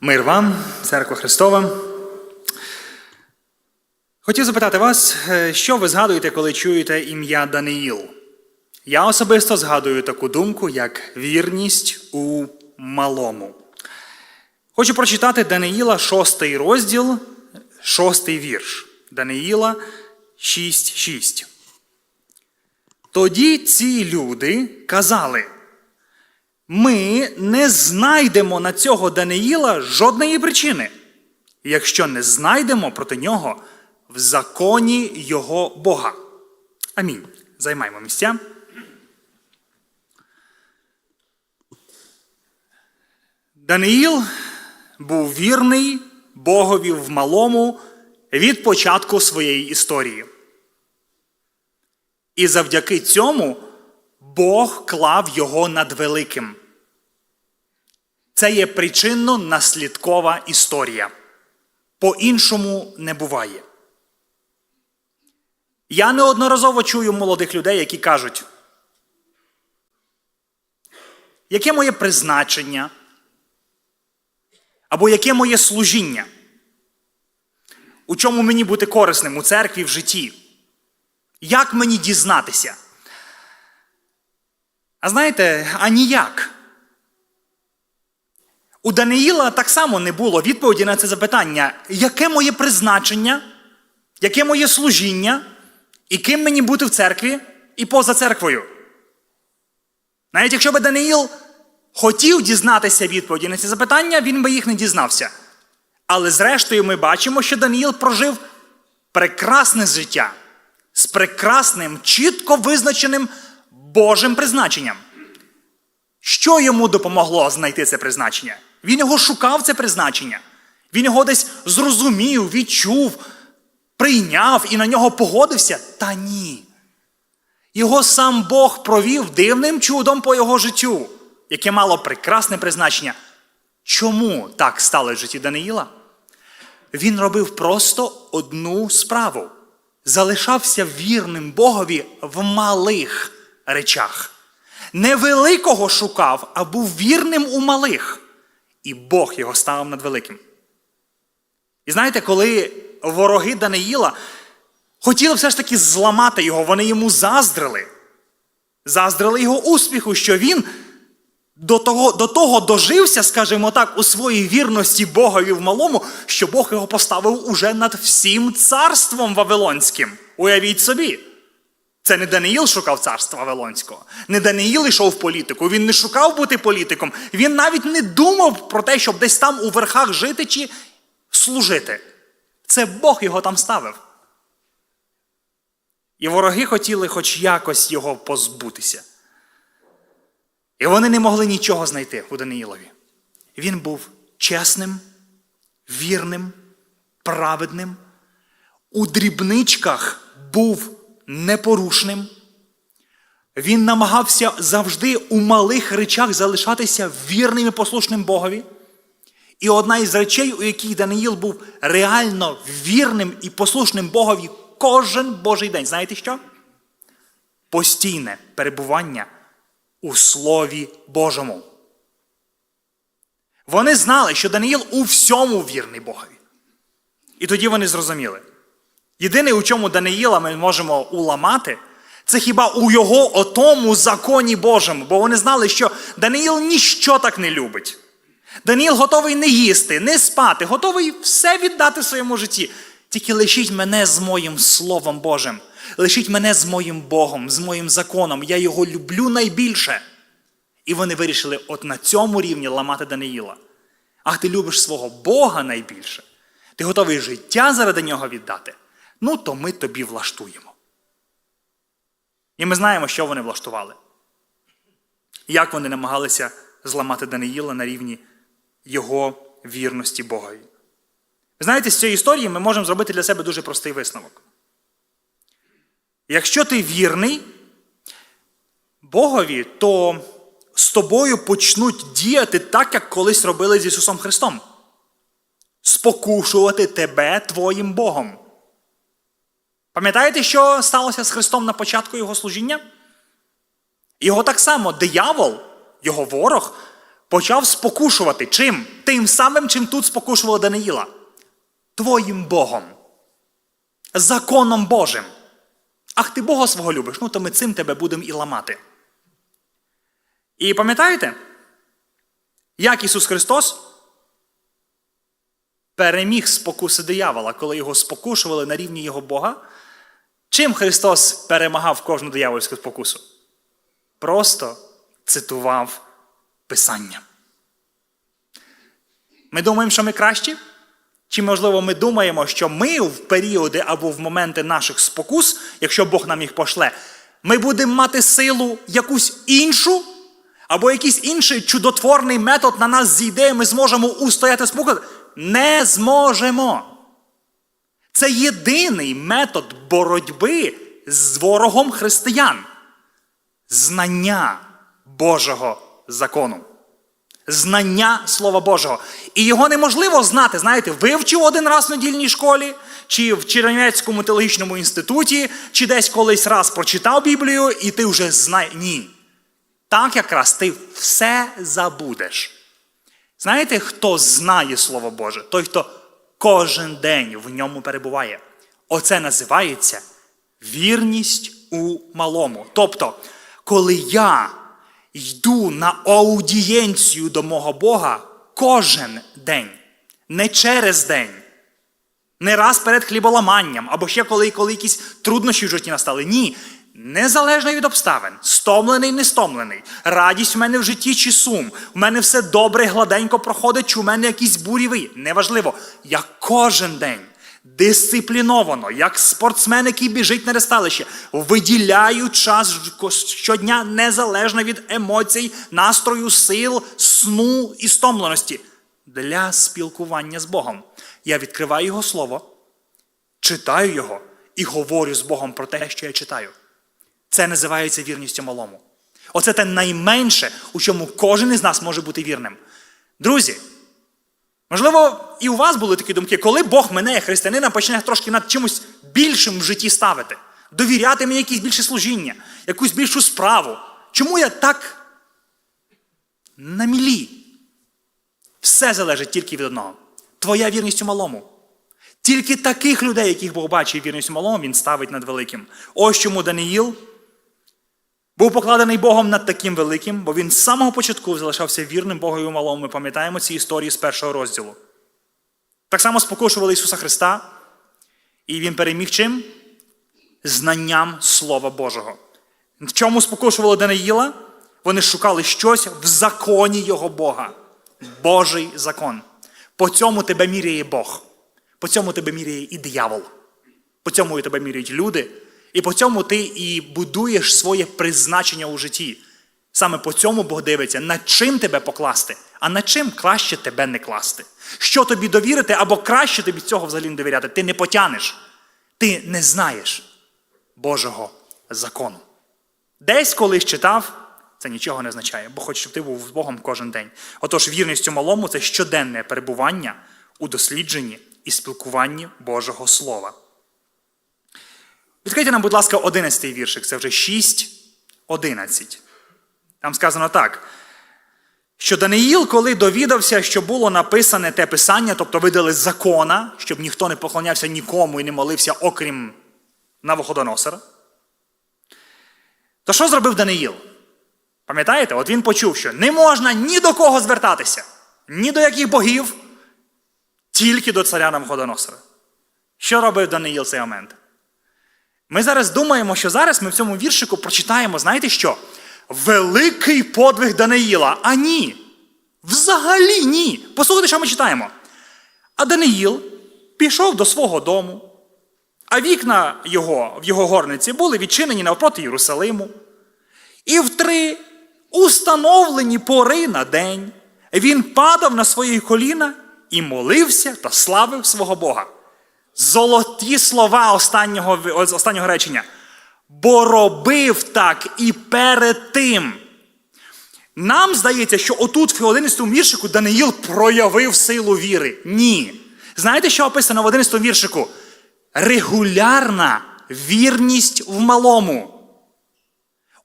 Мир вам, церква Христова. Хотів запитати вас, е, що ви згадуєте, коли чуєте ім'я Даниїл? Я особисто згадую таку думку, як вірність у малому. Хочу прочитати Даниїла, шостий розділ, шостий вірш. Даниїла 6.6. Тоді ці люди казали. Ми не знайдемо на цього Даниїла жодної причини, якщо не знайдемо проти нього в законі його Бога. Амінь. Займаємо місця. Даниїл був вірний Богові в малому від початку своєї історії. І завдяки цьому Бог клав його над великим. Це є причинно-наслідкова історія. По-іншому не буває. Я неодноразово чую молодих людей, які кажуть, яке моє призначення? Або яке моє служіння? У чому мені бути корисним у церкві в житті? Як мені дізнатися? А знаєте, а ніяк. У Даниїла так само не було відповіді на це запитання, яке моє призначення, яке моє служіння, і ким мені бути в церкві і поза церквою. Навіть якщо би Даниїл хотів дізнатися відповіді на ці запитання, він би їх не дізнався. Але зрештою ми бачимо, що Даниїл прожив прекрасне життя з прекрасним, чітко визначеним Божим призначенням. Що йому допомогло знайти це призначення? Він його шукав, це призначення. Він його десь зрозумів, відчув, прийняв і на нього погодився? Та ні. Його сам Бог провів дивним чудом по його життю, яке мало прекрасне призначення. Чому так стало в житті Даниїла? Він робив просто одну справу залишався вірним Богові в малих речах. Не великого шукав, а був вірним у малих. І Бог його ставив над великим. І знаєте, коли вороги Даниїла хотіли все ж таки зламати його, вони йому заздрили. Заздрили його успіху, що він до того, до того дожився, скажімо так, у своїй вірності Богові в малому, що Бог його поставив уже над всім царством Вавилонським. Уявіть собі. Це не Даниїл шукав царства Вавилонського, не Даниїл йшов в політику, він не шукав бути політиком, він навіть не думав про те, щоб десь там у верхах жити чи служити. Це Бог його там ставив. І вороги хотіли хоч якось його позбутися. І вони не могли нічого знайти у Даниїлові. Він був чесним, вірним, праведним, у дрібничках був непорушним. Він намагався завжди у малих речах залишатися вірним і послушним Богові. І одна із речей, у якій Даниїл був реально вірним і послушним Богові кожен Божий день. Знаєте що? Постійне перебування у Слові Божому. Вони знали, що Даниїл у всьому вірний Богові. І тоді вони зрозуміли. Єдине, у чому Даниїла ми можемо уламати, це хіба у його отому законі Божому, бо вони знали, що Даниїл ніщо так не любить. Даниїл готовий не їсти, не спати, готовий все віддати в своєму житті. Тільки лишіть мене з моїм Словом Божим, лишіть мене з моїм Богом, з моїм законом. Я його люблю найбільше. І вони вирішили от на цьому рівні ламати Даниїла. Ах, ти любиш свого Бога найбільше. Ти готовий життя заради нього віддати. Ну, то ми тобі влаштуємо. І ми знаємо, що вони влаштували. Як вони намагалися зламати Даниїла на рівні його вірності Богові. Ви знаєте, з цієї історії ми можемо зробити для себе дуже простий висновок. Якщо ти вірний Богові, то з тобою почнуть діяти так, як колись робили з Ісусом Христом. Спокушувати тебе твоїм Богом. Пам'ятаєте, що сталося з Христом на початку Його служіння? Його так само диявол, його ворог, почав спокушувати чим? Тим самим, чим тут спокушували Даниїла. Твоїм Богом. Законом Божим. Ах, ти Бога свого любиш, ну то ми цим тебе будемо і ламати. І пам'ятаєте, як Ісус Христос переміг спокуси диявола, коли його спокушували на рівні Його Бога? Чим Христос перемагав кожну диявольську спокусу? Просто цитував Писання. Ми думаємо, що ми кращі? Чи, можливо, ми думаємо, що ми в періоди або в моменти наших спокус, якщо Бог нам їх пошле, ми будемо мати силу якусь іншу, або якийсь інший чудотворний метод на нас зійде, і ми зможемо устояти спокус? Не зможемо. Це єдиний метод боротьби з ворогом християн. Знання Божого закону. Знання Слова Божого. І його неможливо знати, знаєте, вивчив один раз в недільній школі, чи в Чернівецькому теологічному інституті, чи десь колись раз прочитав Біблію, і ти вже знаєш. Ні. Так якраз ти все забудеш. Знаєте, хто знає Слово Боже? Той, хто кожен день в ньому перебуває. Оце називається вірність у малому. Тобто, коли я йду на аудієнцію до мого Бога кожен день, не через день, не раз перед хліболаманням, або ще коли, коли якісь труднощі в житті настали. Ні. Незалежно від обставин, стомлений, не стомлений, радість в мене в житті чи сум, у мене все добре, гладенько проходить, чи у мене якісь бурєві. Неважливо. Я кожен день дисципліновано, як спортсмен, який біжить на ресталище, виділяю час щодня незалежно від емоцій, настрою, сил, сну і стомленості для спілкування з Богом. Я відкриваю Його Слово, читаю його і говорю з Богом про те, що я читаю. Це називається вірністю малому. Оце те найменше, у чому кожен із нас може бути вірним. Друзі, можливо, і у вас були такі думки, коли Бог мене, християнина, почне трошки над чимось більшим в житті ставити, довіряти мені якесь більше служіння, якусь більшу справу. Чому я так на мілі? Все залежить тільки від одного. Твоя вірність у малому. Тільки таких людей, яких Бог бачить вірність у малому, він ставить над великим. Ось чому Даниїл був покладений Богом над таким великим, бо він з самого початку залишався вірним Богові малому. Ми пам'ятаємо ці історії з першого розділу. Так само спокушували Ісуса Христа, і Він переміг чим? Знанням Слова Божого. В чому спокушували Даниїла? Вони шукали щось в законі Його Бога. Божий закон. По цьому тебе міряє Бог. По цьому тебе міряє і диявол. По цьому тебе міряють люди. І по цьому ти і будуєш своє призначення у житті. Саме по цьому Бог дивиться, над чим тебе покласти, а над чим краще тебе не класти. Що тобі довірити, або краще тобі цього взагалі не довіряти. Ти не потянеш. Ти не знаєш Божого закону. Десь колись читав, це нічого не означає, бо хоч щоб ти був з Богом кожен день. Отож, вірність у малому це щоденне перебування у дослідженні і спілкуванні Божого Слова. Відкрийте нам, будь ласка, 11 віршик, це вже 6, 11. Там сказано так. Що Даниїл, коли довідався, що було написане те писання, тобто видали закона, щоб ніхто не поклонявся нікому і не молився, окрім Навуходоносора, то що зробив Даниїл? Пам'ятаєте, от він почув, що не можна ні до кого звертатися, ні до яких богів, тільки до царя Навуходоносора. Що робив Даниїл в цей момент? Ми зараз думаємо, що зараз ми в цьому віршику прочитаємо, знаєте що? Великий подвиг Даниїла. А ні. Взагалі ні. Послухайте, що ми читаємо. А Даниїл пішов до свого дому, а вікна його в його горниці були відчинені навпроти Єрусалиму. І в три установлені пори на день він падав на свої коліна і молився та славив свого Бога. Золоті слова останнього останнього речення. Бо робив так і перед тим. Нам здається, що отут, в 11 віршику, Даниїл проявив силу віри. Ні. Знаєте, що описано в 11 віршику? Регулярна вірність в малому.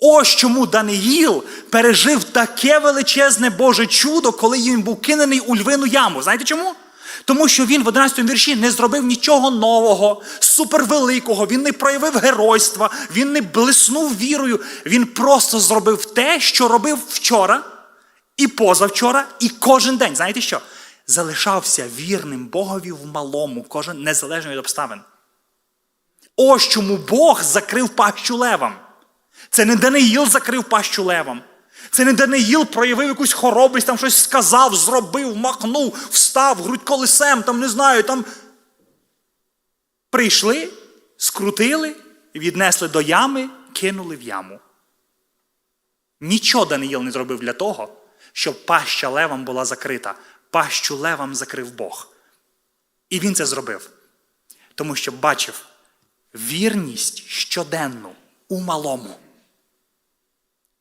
Ось чому Даниїл пережив таке величезне Боже чудо, коли він був кинений у львину яму. Знаєте чому? Тому що він в 11 вірші не зробив нічого нового, супервеликого, він не проявив геройства, він не блиснув вірою. Він просто зробив те, що робив вчора, і позавчора, і кожен день. Знаєте що? Залишався вірним Богові в малому, кожен незалежно від обставин. Ось чому Бог закрив пащу левам. Це не Даниїл закрив пащу левам. Це не Даниїл проявив якусь хоробрість, там щось сказав, зробив, махнув, встав, грудь колесем, там не знаю, там. Прийшли, скрутили, віднесли до ями, кинули в яму. Нічого Даниїл не зробив для того, щоб паща левам була закрита. Пащу левам закрив Бог. І він це зробив. Тому що бачив вірність щоденну у малому.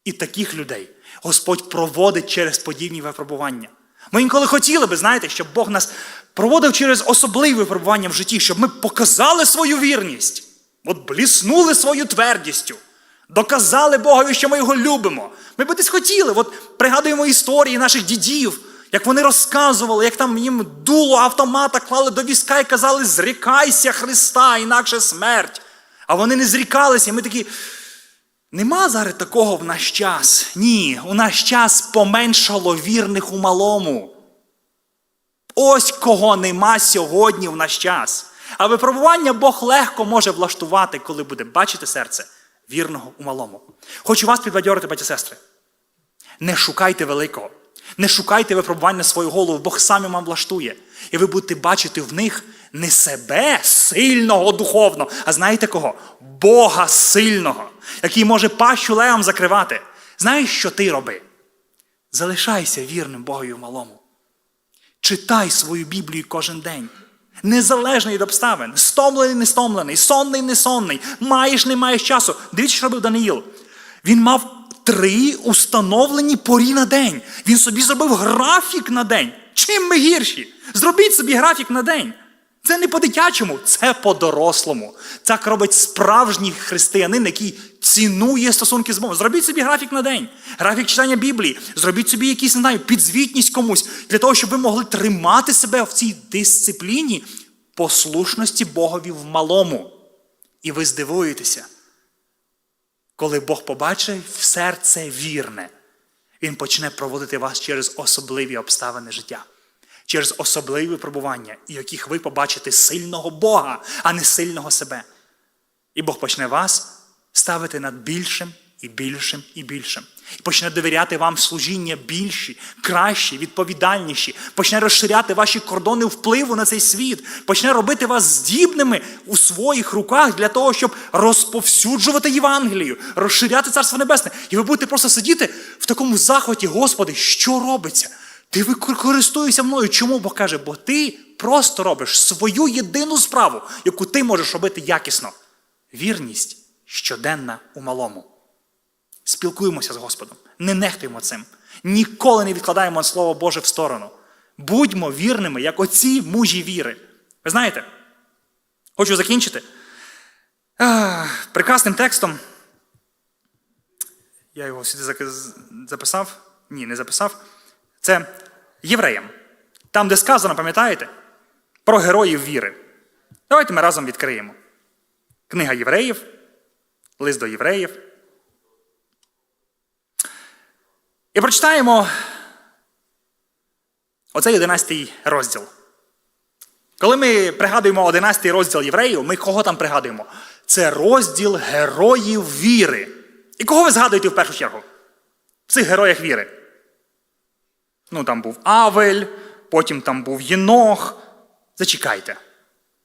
І таких людей Господь проводить через подібні випробування. Ми інколи хотіли би, знаєте, щоб Бог нас проводив через особливі випробування в житті, щоб ми показали свою вірність, от бліснули свою твердістю, доказали Богові, що ми його любимо. Ми би десь хотіли, от пригадуємо історії наших дідів, як вони розказували, як там їм дуло автомата клали до візка і казали: зрікайся Христа, інакше смерть. А вони не зрікалися, і ми такі. Нема зараз такого в наш час. Ні, у наш час поменшало вірних у малому. Ось кого нема сьогодні в наш час. А випробування Бог легко може влаштувати, коли буде бачити серце вірного у малому. Хочу вас підбадьорити, батьки сестри. Не шукайте великого, не шукайте випробування свою голову, Бог сам вам влаштує. І ви будете бачити в них не себе сильного духовно, а знаєте кого? Бога сильного, який може пащу левам закривати. Знаєш, що ти роби? Залишайся вірним Богові малому. Читай свою Біблію кожен день. Незалежно від обставин, стомлений, не стомлений, сонний, не сонний, маєш, не маєш часу. Дивіться, що робив Даниїл. Він мав три установлені порі на день. Він собі зробив графік на день. Чим ми гірші? Зробіть собі графік на день. Це не по-дитячому, це по-дорослому. Так робить справжній християнин, який цінує стосунки з Богом. Зробіть собі графік на день, графік читання Біблії, зробіть собі якийсь, не знаю, підзвітність комусь, для того, щоб ви могли тримати себе в цій дисципліні послушності Богові в малому. І ви здивуєтеся, коли Бог побачить в серце вірне, Він почне проводити вас через особливі обставини життя через особливі випробування, і яких ви побачите сильного Бога, а не сильного себе. І Бог почне вас ставити над більшим і більшим і більшим. І почне довіряти вам служіння більші, кращі, відповідальніші, почне розширяти ваші кордони впливу на цей світ, почне робити вас здібними у своїх руках для того, щоб розповсюджувати Євангелію, розширяти Царство Небесне. І ви будете просто сидіти в такому захваті, Господи, що робиться? Ти користуєшся мною. Чому Бог каже? Бо ти просто робиш свою єдину справу, яку ти можеш робити якісно. Вірність щоденна у малому. Спілкуємося з Господом, не нехтуємо цим. Ніколи не відкладаємо Слово Боже в сторону. Будьмо вірними, як оці мужі віри. Ви знаєте, хочу закінчити прекрасним текстом. Я його сюди записав? Ні, не записав. Це євреям. Там, де сказано, пам'ятаєте, про героїв віри. Давайте ми разом відкриємо. Книга євреїв, лист до євреїв. І прочитаємо оцей 11 розділ. Коли ми пригадуємо 11 розділ євреїв, ми кого там пригадуємо? Це розділ героїв віри. І кого ви згадуєте в першу чергу? В цих героях віри. Ну, там був Авель, потім там був Єнох. Зачекайте.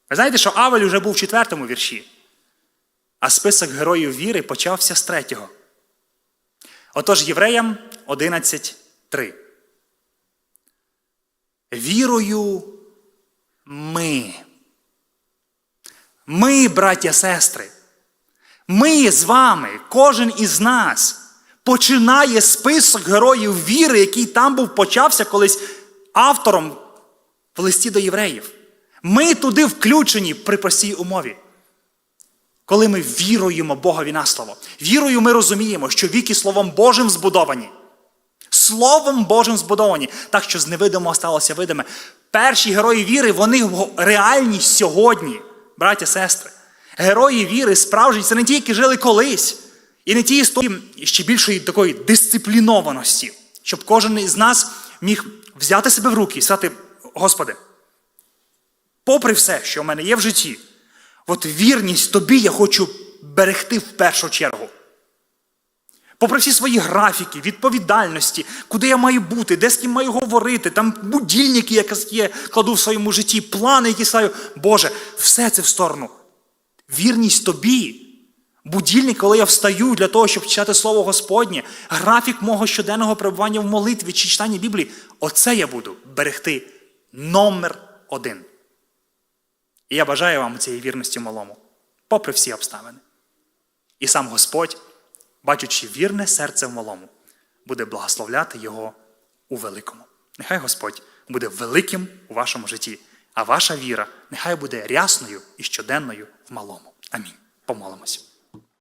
Ви знаєте, що Авель вже був в четвертому вірші, а список героїв віри почався з третього. Отож, євреям 11.3. Вірою ми. Ми, браття сестри, ми з вами, кожен із нас починає список героїв віри, який там був почався колись автором в листі до євреїв. Ми туди включені при простій умові. Коли ми віруємо Богові на слово. Вірою ми розуміємо, що віки Словом Божим збудовані. Словом Божим збудовані, так що з невидимого сталося видиме. Перші герої віри, вони реальність сьогодні, браття, сестри. Герої віри справжні, це не ті, які жили колись, і не ті історії ще більшої такої дисциплінованості, щоб кожен із нас міг взяти себе в руки і сказати, Господи, попри все, що в мене є в житті, от вірність тобі я хочу берегти в першу чергу. Попри всі свої графіки, відповідальності, куди я маю бути, де з ким маю говорити, там будильники, які є, кладу в своєму житті, плани, які ставлю. Боже, все це в сторону. Вірність тобі. Будильник, коли я встаю для того, щоб читати Слово Господнє, графік мого щоденного перебування в молитві чи читанні Біблії, оце я буду берегти номер один. І я бажаю вам цієї вірності малому, попри всі обставини. І сам Господь, бачачи вірне серце в малому, буде благословляти його у великому. Нехай Господь буде великим у вашому житті, а ваша віра нехай буде рясною і щоденною в малому. Амінь. Помолимось.